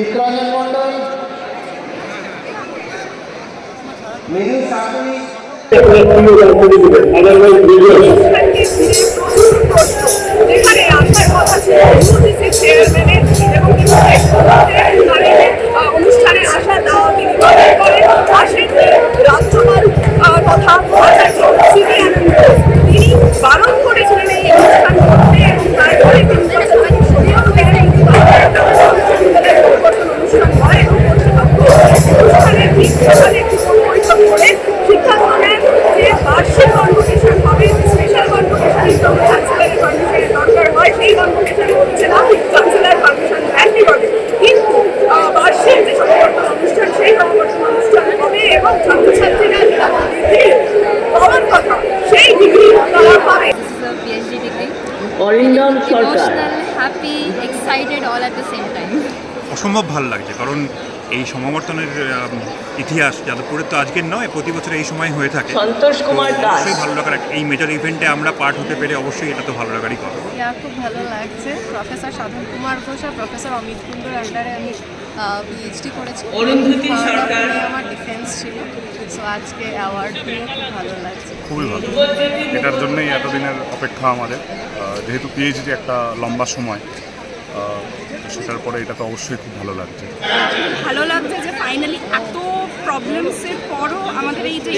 চিত্তরঞ্জন মণ্ডল মৃদু শাশুড়ি সরকার। happy, excited all at the same অসম্ভব ভালো লাগছে কারণ এই সমাবর্তনের ইতিহাস যাদবপুরের তো আজকের নয় প্রতি বছর এই সময় হয়ে থাকে। সন্তোষ কুমার দাস। ভালো লাগার এই মেজর ইভেন্টে আমরা পার্ট হতে পেরে অবশ্যই এটা তো ভালো লাগারই কথা। ইয়া খুব ভালো লাগছে। প্রফেসর সাধন কুমার ঘোষ আর প্রফেসর অমিত কুণ্ডুর আন্ডারে আমি পিএইচডি করেছি। অরুন্ধতী সরকার। আমার ডিফেন্স ছিল। সো আজকে অ্যাওয়ার্ড নিয়ে খুব ভালো লাগছে। খুবই ভালো। এটার জন্যই এতদিনের অপেক্ষা আমাদের। যেহেতু পিএইচডি একটা লম্বা সময় সেটার পরে এটা তো অবশ্যই খুব ভালো লাগছে। ভালো লাগছে যে ফাইনালি এত প্রবলেমসের পরও আমাদের এই যে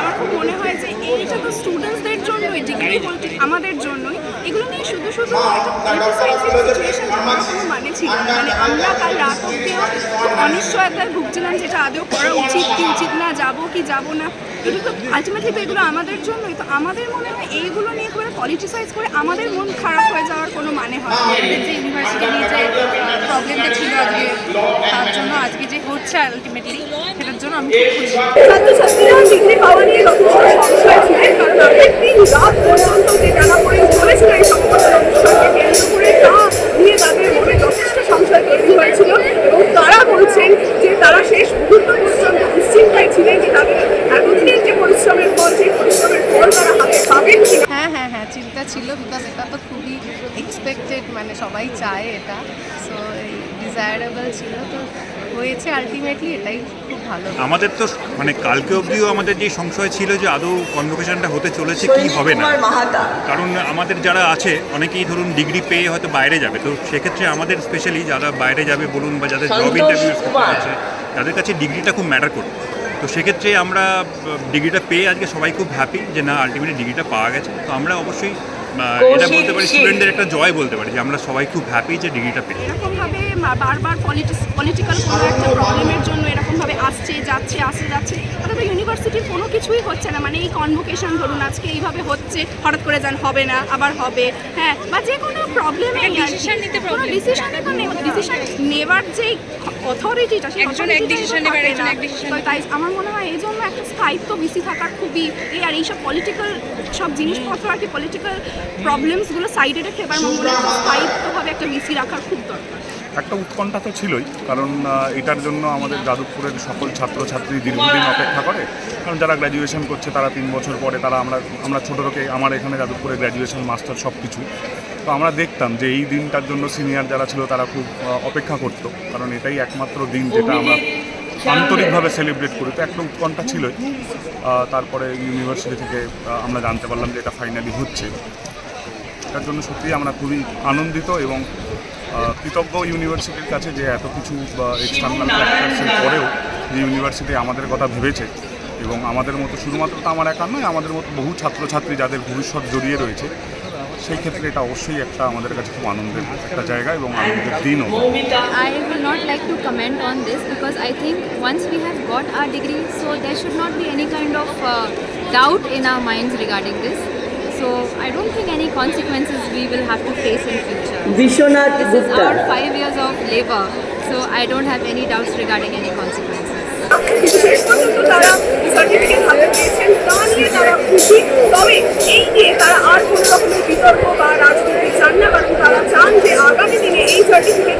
আমার মনে হয় যে এইটা তো স্টুডেন্টসদের জন্যই ডিগ্রি আমাদের জন্যই। এগুলো নিয়ে শুধু শুধু মানে ছিল মানে আমরা কাল রাত অব্দিও অনিশ্চয়তায় ভুগছিলাম যেটা আদৌ করা উচিত কি উচিত না যাব কি যাব না। এগুলো তো আলটিমেটলি তো এগুলো আমাদের জন্যই। তো আমাদের মনে হয় এইগুলো নিয়ে করে পলিটিসাইজ করে আমাদের মন খারাপ হয়ে যাওয়ার কোনো মানে হয় না। আমাদের যে ইউনিভার্সিটি নিয়ে যে প্রবলেমটা ছিল আজকে তার জন্য আজকে যে হচ্ছে আলটিমেটলি সেটার জন্য আমি খুব খুশি। ছাত্রছাত্রীরা ডিগ্রি পাওয়া নিয়ে তো খুবই এক্সপেক্টেড মানে সবাই চায় এটা। সো ডিজায়ারেবল ছিল তো হয়েছে আলটিমেটলি এটাই খুব ভালো। আমাদের তো মানে কালকে অবধিও আমাদের যে সংশয় ছিল যে আদৌ কনভোকেশনটা হতে চলেছে কি হবে না কারণ আমাদের যারা আছে অনেকেই ধরুন ডিগ্রি পেয়ে হয়তো বাইরে যাবে। তো সেক্ষেত্রে আমাদের স্পেশালি যারা বাইরে যাবে বলুন বা যাদের জব ইন্টারভিউ আছে তাদের কাছে ডিগ্রিটা খুব ম্যাটার করবে। তো সেক্ষেত্রে আমরা ডিগ্রিটা পেয়ে আজকে সবাই খুব হ্যাপি যে না আলটিমেটলি ডিগ্রিটা পাওয়া গেছে। তো আমরা অবশ্যই এটা বলতে পারি স্টুডেন্টদের একটা জয় বলতে পারি যে আমরা সবাই খুব হ্যাপি যে ডিগ্রিটা পেয়ে এরকমভাবে বারবার পলিটিক্স পলিটিক্যাল কোনো একটা প্রবলেমের জন্য এরকমভাবে আসছে যাচ্ছে আসছে যাচ্ছে। অথবা ইউনিভার্সিটির কোনো কিছুই হচ্ছে না। মানে এই কনভোকেশন ধরুন আজকে এইভাবে হচ্ছে হঠাৎ করে যান হবে না আবার হবে। হ্যাঁ বা যে কোনো প্রবলেমে decision নিতে ডিসিশন নেবার যে অথরিটিটা একজন এক authority টা decision তো নেবে, থাকে একজন এক তো তাই আমার মনে হয় এই জন্য একটা স্থায়িত্ব বেশি থাকার খুবই এই আর এইসব পলিটিক্যাল সব জিনিসপত্র আর কি পলিটিক্যাল প্রবলেমসগুলো সাইডে রেখে এবার আমার মনে হয় স্থায়িত্বভাবে একটা বিসি রাখার খুব দরকার। একটা উৎকণ্ঠা তো ছিলই কারণ এটার জন্য আমাদের যাদবপুরের সকল ছাত্রছাত্রী দীর্ঘদিন অপেক্ষা করে। কারণ যারা গ্র্যাজুয়েশন করছে তারা তিন বছর পরে তারা আমরা আমরা ছোটো থেকে আমার এখানে যাদবপুরে গ্র্যাজুয়েশন মাস্টার সব কিছু। তো আমরা দেখতাম যে এই দিনটার জন্য সিনিয়র যারা ছিল তারা খুব অপেক্ষা করতো। কারণ এটাই একমাত্র দিন যেটা আমরা আন্তরিকভাবে সেলিব্রেট করি। তো একটা উৎকণ্ঠা ছিলই। তারপরে ইউনিভার্সিটি থেকে আমরা জানতে পারলাম যে এটা ফাইনালি হচ্ছে। তার জন্য সত্যিই আমরা খুবই আনন্দিত এবং কৃতজ্ঞ ইউনিভার্সিটির কাছে যে এত কিছু এক্সটার্নাল ফ্যাক্টার্সের পরেও যে ইউনিভার্সিটি আমাদের কথা ভেবেছে এবং আমাদের মতো শুধুমাত্র তো আমার একা নয় আমাদের মতো বহু ছাত্রছাত্রী যাদের ভবিষ্যৎ জড়িয়ে রয়েছে সেই ক্ষেত্রে এটা অবশ্যই একটা আমাদের কাছে খুব আনন্দের একটা জায়গা এবং আনন্দের দিনও will not like to comment on this because I think once we have got our degree, so there should not be any kind of uh, doubt in our minds regarding this. So I don't think any consequences we will have to face in future. Biswanath This is Gupta our five years of labor, so I don't have any doubts regarding any consequences. কিন্তু শেষ পর্যন্ত তারা certificate হাতে পেয়েছেন তা নিয়ে তারা খুশি তবে এই নিয়ে তারা আর কোনো রকমের বিতর্ক বা রাজনীতি চান না কারণ তারা চান যে আগামী দিনে এই সার্টিফিকেটগুলো